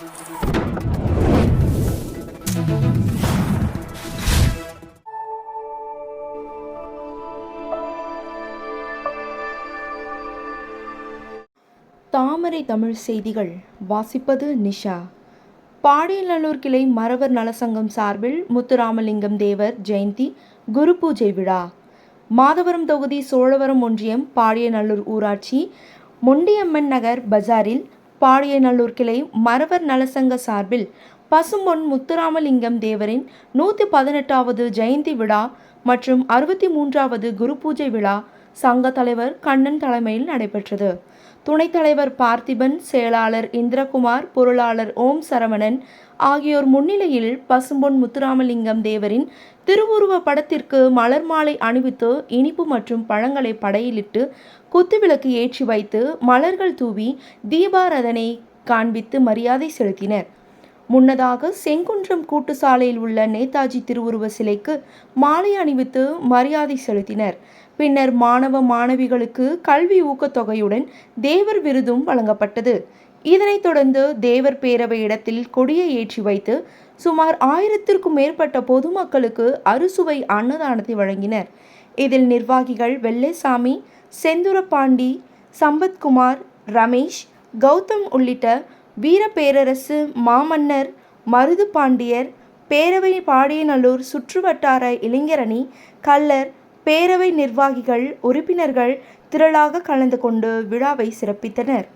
தாமரை தமிழ் செய்திகள். வாசிப்பது நிஷா. பாடியநல்லூர் கிளை மறவர் நலசங்கம் சார்பில் முத்துராமலிங்கம் தேவர் ஜெயந்தி குரு பூஜை விழா. மாதவரம் தொகுதி சோழவரம் ஒன்றியம் பாடியநல்லூர் ஊராட்சி மொண்டியம்மன் நகர் பஜாரில் பாடியநல்லூர் கிளை மறவர் நலசங்க சார்பில் பசும்பொன் முத்துராமலிங்கம் தேவரின் நூற்றி பதினெட்டாவது ஜெயந்தி விழா மற்றும் அறுபத்தி மூன்றாவது குரு பூஜை விழா சங்க தலைவர் கண்ணன் தலைமையில் நடைபெற்றது. துணைத் தலைவர் பார்த்திபன் செயலாளர் இந்திரகுமார் பொருளாளர் ஓம் சரவணன் ஆகியோர் முன்னிலையில் பசும்பொன் முத்துராமலிங்கம் தேவரின் திருவுருவ படத்திற்கு மலர் மாலை அணிவித்து இனிப்பு மற்றும் பழங்களை படையிலிட்டு குத்துவிளக்கு ஏற்றி வைத்து மலர்கள் தூவி தீபாரதனை காண்பித்து மரியாதை செலுத்தினர். முன்னதாக செங்குன்றம் கூட்டு சாலையில் உள்ள நேதாஜி திருவுருவ சிலைக்கு மாலை அணிவித்து மரியாதை செலுத்தினர். பின்னர் மாணவ மாணவிகளுக்கு கல்வி ஊக்கத்தொகையுடன் தேவர் விருதும் வழங்கப்பட்டது. இதனைத் தொடர்ந்து தேவர் பேரவை இடத்தில் கொடியை ஏற்றி வைத்து சுமார் ஆயிரத்திற்கும் மேற்பட்ட பொதுமக்களுக்கு அறுசுவை அன்னதானத்தை வழங்கினர். இதில் நிர்வாகிகள் வெள்ளைசாமி செந்துரபாண்டி சம்பத்குமார் ரமேஷ் கௌதம் உள்ளிட்ட வீரப்பேரரசு மாமன்னர் மருது பாண்டியர் பேரவை பாடியநல்லூர் சுற்றுவட்டார இளைஞரணி கள்ளர் பேரவை நிர்வாகிகள் உறுப்பினர்கள் திரளாக கலந்து கொண்டு விழாவை சிறப்பித்தனர்.